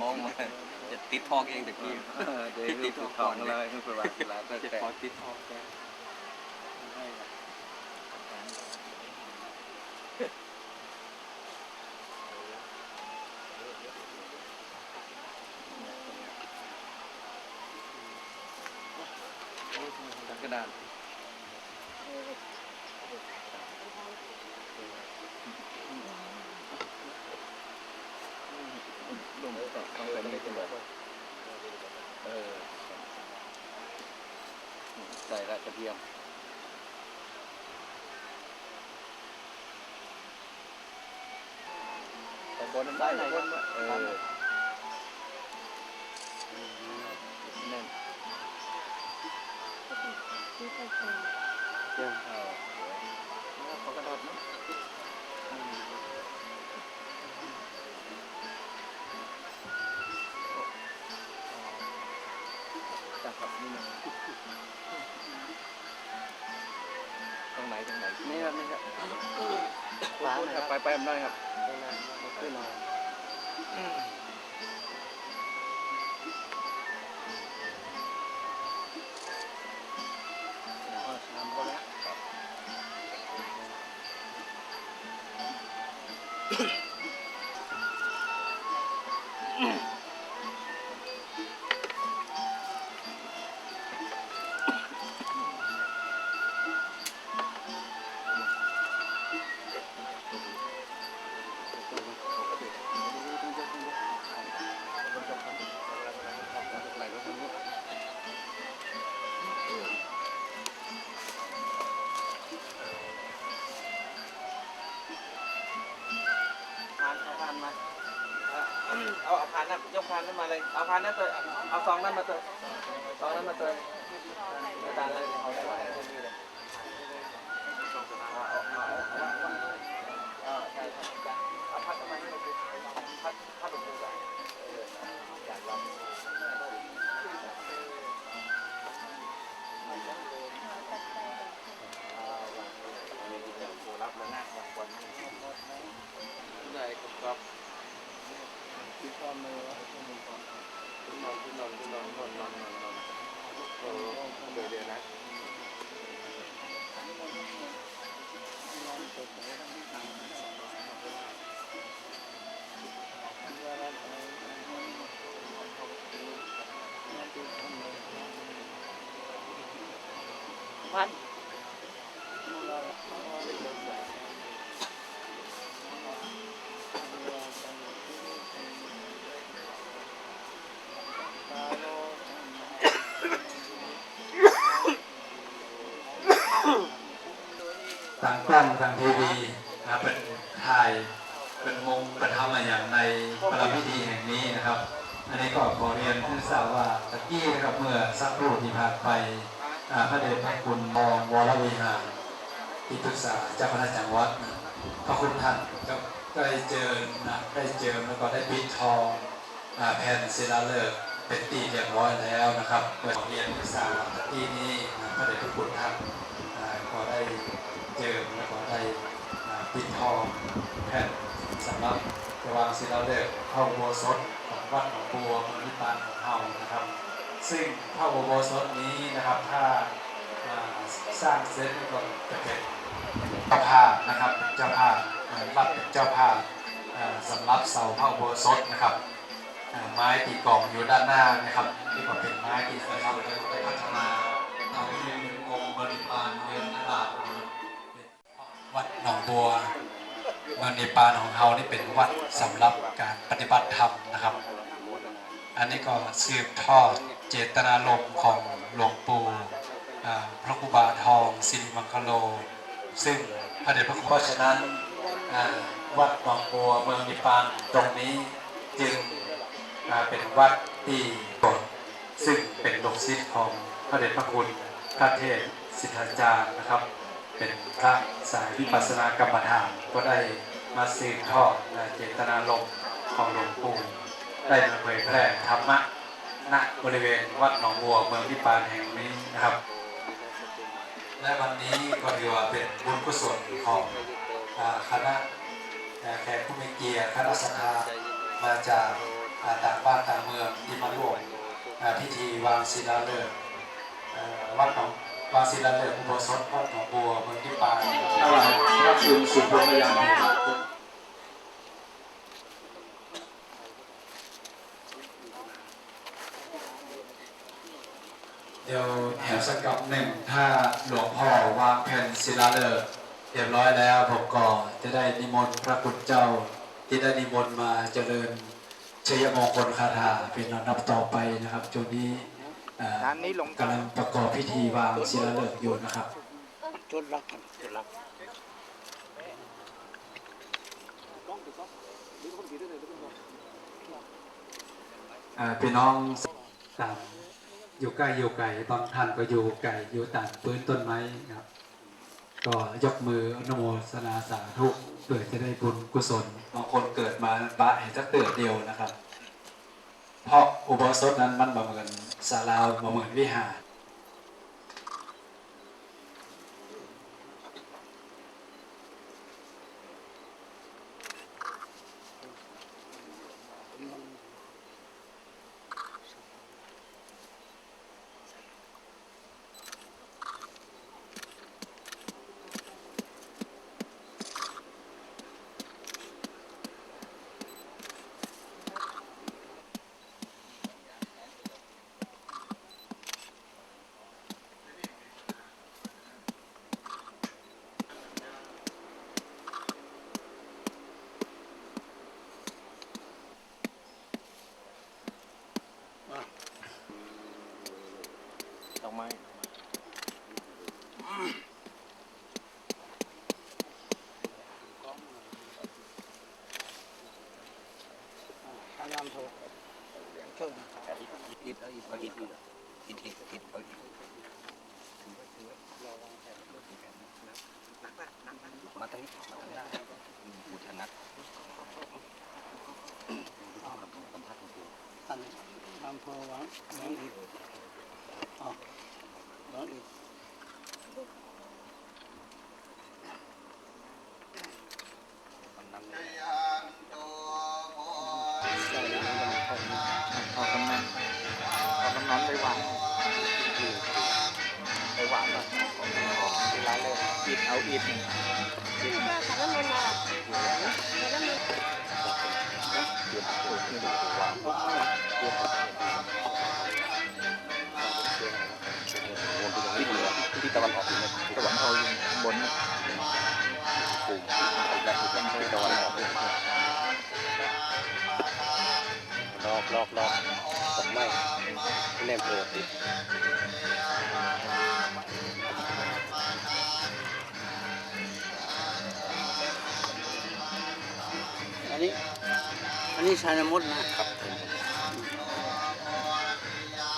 มองมาจะติดทองเองแต่กี้เดี๋ยวติดทองเลยคือประวัติศาสตร์แต่จะขอติดทองแกให้ กระดาษลงต้ องเป็นนี่เป็นแบบเออใส่ละกระเทียมใส่บนน้ำได้ไหนบนเออแน่นเจ้า ไปไปทำได้ครับตรงนั้นมันขึ้นมาทำ นยกพานนั้นมาเลย เอาพานนั่นเตยเอาซองนั่นมาเตยซองนั่นมาตัวอาจารย์เลยเอาได้ไหมนี่เลย พันทางกล้องทางทีวีนะเป็นถ่ายเป็นมงเป็นทำมาอย่างในประพิธีแห่งนี้นะครับ อันนี้ก็ขอเรียนท่านทราบว่าตะกี้นะครับเมื่อสักครู่ที่ผ่านไป พระเดชพระคุณมองวรวิหารที่ปรึกษาเจ้าคณะจังหวัดนะพระคุณท่านก็ได้เจอนะได้เจอแล้วก็ได้ปิดทองแผ่นศิลาฤกษ์เป็นที่เรียบร้อยแล้วนะครับเมื่อเรียนท่านทราบว่าตะกี้นี้พระเดชพระคุณท่านก็ได้เจิมแล้วก็ได้ปิดทองแผ่นสำหรับจะวางศิลาฤกษ์พระอุโบสถของวัดหนองบัวมณิปานของเฮานะครับ ซึ่งพระอุโบสถนี้นะครับถ้าสร้างเสร็จก็จะเป็นเจ้าภาพนะครับเจ้าภาพรับเจ้าภาพสำหรับเสาพระอุโบสถนะครับไม้ตีกล่องอยู่ด้านหน้านะครับนี่ก็เป็นไม้ที่นะครับได้พัฒนาทำให้เป็นองค์บริปานเรือนนราชวัดหนองบัวเมืองเนปาลของเรานี่เป็นวัดสำหรับการปฏิบัติธรรมนะครับ อันนี้ก็สืบทอด เจตนารมณ์ของหลวงปู่พระครูบาทองสิริมังคโล ซึ่งพระเดชพระคุณเพราะฉะนั้นวัดหนองบัวเมืองเนปาลตรงนี้จึงเป็นวัดที่กฎซึ่งเป็นลูกศิษย์ของพระเดชพระคุณพระเทพสิทธาจารย์นะครับ เป็นพระสายวิปัสสนากรรมฐานก็ได้มาสืบทอดเจตนารมณ์ของหลวงปู่ได้มาเผยแพร่ธรรมะ ณบริเวณวัดหนองบัวเมืองพิปานแห่งนี้นะครับ และวันนี้ก็ถือว่าเป็นบุญกุศลของคณะแขกผู้มีเกียรติคณะสัตยามาจากาต่างบ้านต่างเมืองที่มาร่วมพิธีวางศิลาฤกษ์วัดหนองวางศิลาฤกษ์อุโบสถวัดหนองบัวเมืองที่ปางถวายพระคุณสิบพระยาน ดี๋ยวแถวสักกับหนึ่งถ้าหลวงพ่อวางแผ่นศิลาฤกษ์เรียบร้อยแล้วผมก็จะได้นิมนต์พระคุณเจ้า ที่ได้นิมนต์มาเจริญชัยมงคลคาถาเป็นลำดับต่อไปนะครับจุดนี้เอ่อร้านนี้ลงกำลังประกอบพิธีวางศิลาฤกษ์อยู่นะครับจุดรักกันจุดรักพี่น้องตาง อยู่ใกล้อยู่ไกลบางท่านก็อยู่ไกลอยู่ต่างพื้นต้นไม้นะครับ ก็ยกมืออนุโมทนาสาธุเพื่อจะได้บุญกุศลบางคนเกิดมาบะเห็นสักเตือเดียวนะครับ เพราะอุโบสถนั้นมันบำเหมือนศาลาบำเหมือนวิหาร ดอกไม้อิดเอาอิดเอาอิดอิดอิดอิดอิด เอาอิดมาตั้งมาตั้งได้อุทนัดสัมผัสของกูอันลำโพงวางวางอีกอ๋อวางอีกำนันเอากำนันเอากำนันไปวานไปวานก่อนของที่ร้านเลยอิดเอาอิดอิดที่ ตะวันออกเนี่ยที่ตะวันออกบนปูแบบที่ตะวันออกลอกลอกลอกตกไม้แนมเปิดติดอันนี้ อันนี้ชายมดนะครับ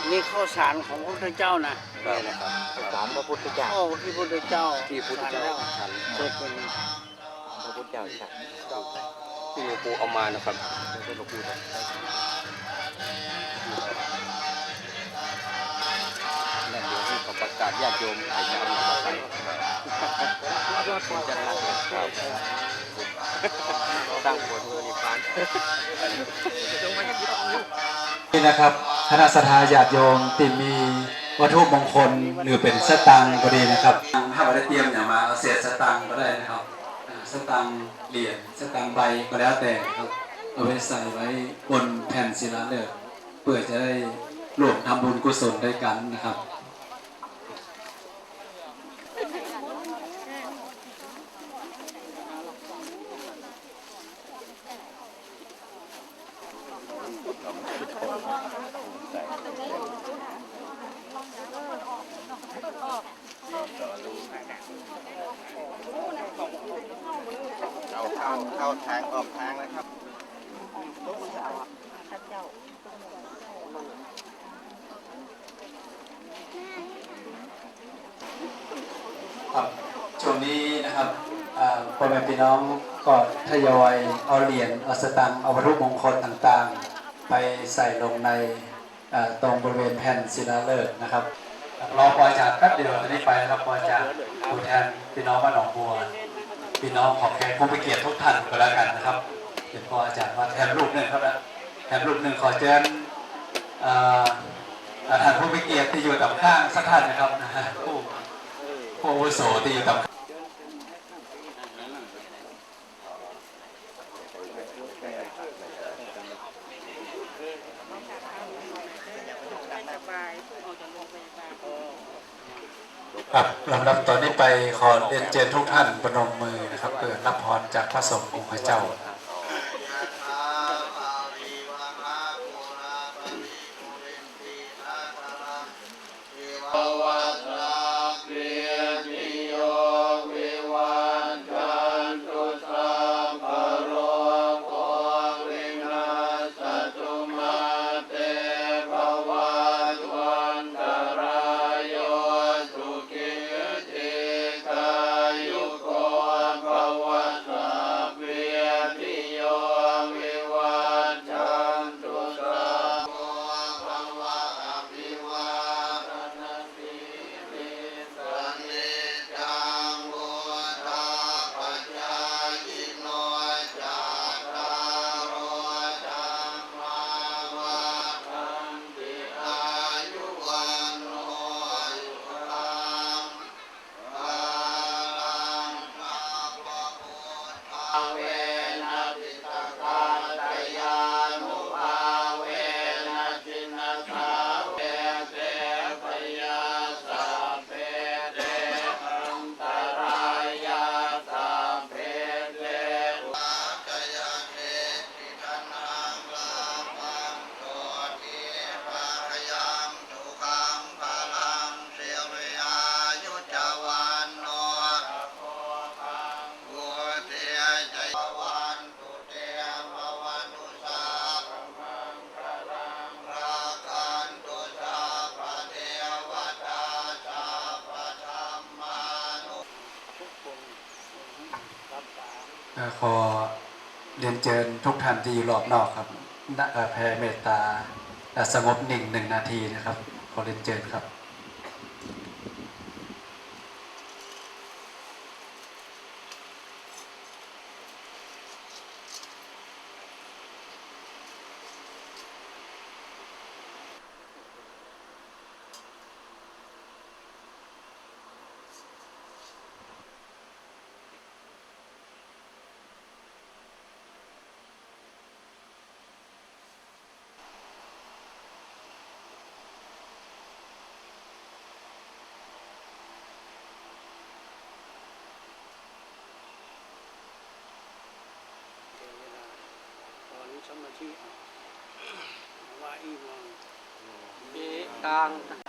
อันนี้ข้าวสารของพระพุทธเจ้านะ นี่นะครับสามพระพุทธเจ้าข้าวที่พระพุทธเจ้าที่พุทธฉันเจ้าแล้วฉันเกิดเป็นพระพุทธเจ้าฉันที่หลวงปู่เอามานะครับที่หลวงปู่นั่นเดี๋ยวที่เขาประกาศญาติโยมให้จะเอามาใส่จะรักครับสร้างผลเงินอีกครั้งนี่นะครับคณะสทาญาติโยมที่มี วัตถุมงคลหรือเป็นสตังค์ก็ดีนะครับถ้าเราได้เตรียมอย่างมาเอาเศษสตังค์ก็ได้นะครับสตังค์เหรียญสตังค์ใบก็แล้วแต่ครับเอาไว้ใส่ไว้บนแผ่นศิลาฤกษ์เพื่อจะได้รวมทำบุญกุศลด้วยกันนะครับ เอาเข้าเข้าทางออกทางนะครับ ครับช่วงนี้นะครับพ่อแม่พี่น้องก็ทยอยเอาเหรียญเอาสตังค์เอาวัตถุมงคลต่างๆ ไปใส่ลงในตรงบริเวณแผ่นศิลาฤกษ์นะครับรอปล่อยจากแป๊บเดียวจะได้ไปนะครับปล่อยจากผู้แทนพี่น้องบ้านหนองบัวพี่น้องของแขกผู้มีเกียรติทุกท่านก็แล้วกันนะครับเป็นพ่ออาจารย์ว่าแถมรูปหนึ่งครับนะแถมรูปหนึ่งขอเชิญท่านผู้มีเกียรติที่อยู่กับข้างสักท่านนะครับผู้ ผู้วุโสที่อยู่กับครับลำดับตอนนี้ไปขอเรียนเชิญทุกท่านประนมมือนะครับเพื่อรับพรจากพระสงฆ์องค์พระเจ้า เรียนเชิญทุกท่านที่อยู่รอบนอกครับแผ่เมตตาสงบนิ่งหนึ่งนาทีนะครับ ขอเรียนเชิญครับ ต อนนี้สมาธิว่าอีมังเอตัง